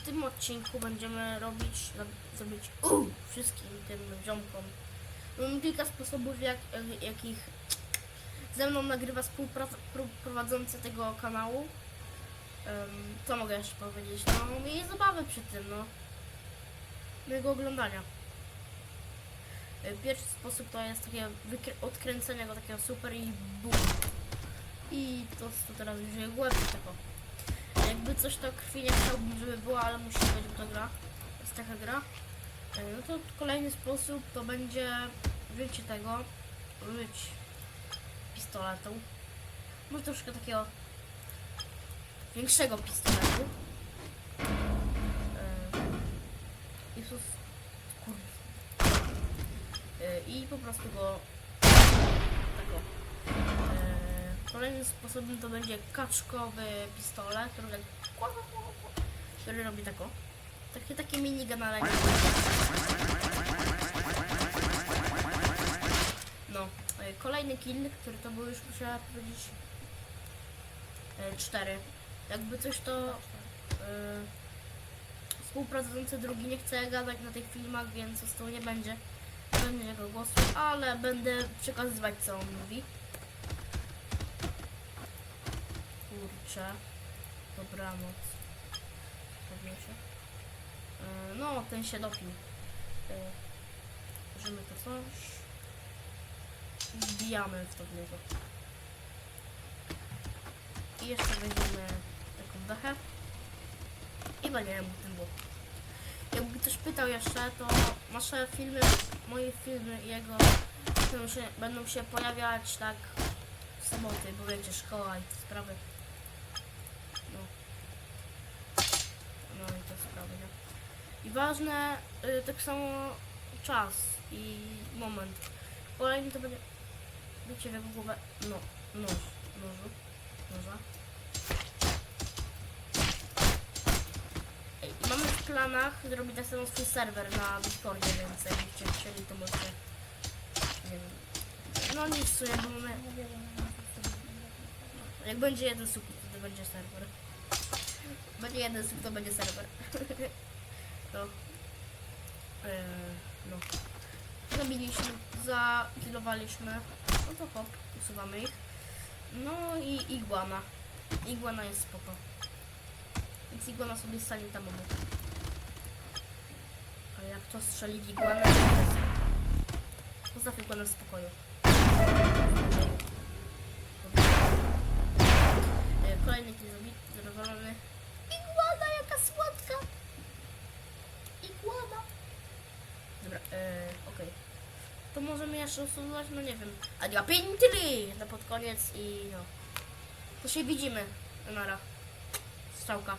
w tym odcinku będziemy robić, rob- zrobić uh, wszystkim tym ziomkom. Mam kilka sposobów, jak, jak- jakich ze mną nagrywa współprowadzący tego kanału. Em, co mogę jeszcze powiedzieć? No, mieli zabawę przy tym, no. Mojego oglądania. E, Pierwszy sposób to jest takie odkręcenie go takiego super i bum. I to, to teraz użyję głębi tego. Jakby coś to krwi nie chciałbym, żeby była, ale musi być, bo to gra. Jest taka gra. E, No to kolejny sposób to będzie wyjście tego, użyć pistoletu. Może troszkę takiego większego pistoletu. E, Jezus. E, I po prostu go tak o. E, Kolejnym sposobem to będzie kaczkowy pistolet, który, który robi tako. Takie, takie minigun, ale. No, e, kolejny kill, który to był już muszę powiedzieć e, cztery. Jakby coś to e, współpracujący drugi nie chce gadać na tych filmach, więc z tego nie będzie. Nie będzie jego głosu, ale będę przekazywać co on mówi. Kurczę. Dobranoc. Pewnie się. E, No, ten się dopił. E, Bierzemy to coś. I Wbijamy w to w niego. I jeszcze weźmiemy taką dechę. I będziemy tym było. Jakby ktoś pytał jeszcze, to nasze filmy, moje filmy i jego będą się, będą się pojawiać tak w soboty, bo wiecie, szkoła i te sprawy. No. I te sprawy, nie? I ważne, y, tak samo czas i moment. Kolejny to będzie, wiecie w jaką głowę, no, nóż, nożu, noża. Mamy w planach zrobić na samym swój serwer na Discordzie, więc jakbyście chcieli, to możecie, nie wiem, no nic w sumie, bo mamy, jak będzie jeden sub, to będzie serwer. Będzie jeden sub, to będzie serwer. no. Eee, no. Zabiliśmy, zakilowaliśmy. No to hop, usuwamy ich. No i iguana. Iguana jest spoko. Więc iguana sobie stanie tam obok. A jak to strzeli w iguanę, to jest... Postaw iguanę w spokoju. E, Kolejny kill zadowolony. Iguana, jaka słodka! Iguana! Dobra, e, okej. To możemy jeszcze usuwać, no nie wiem. Adia Pintili! Na pod koniec i no. To się widzimy. Nara. Strzałka.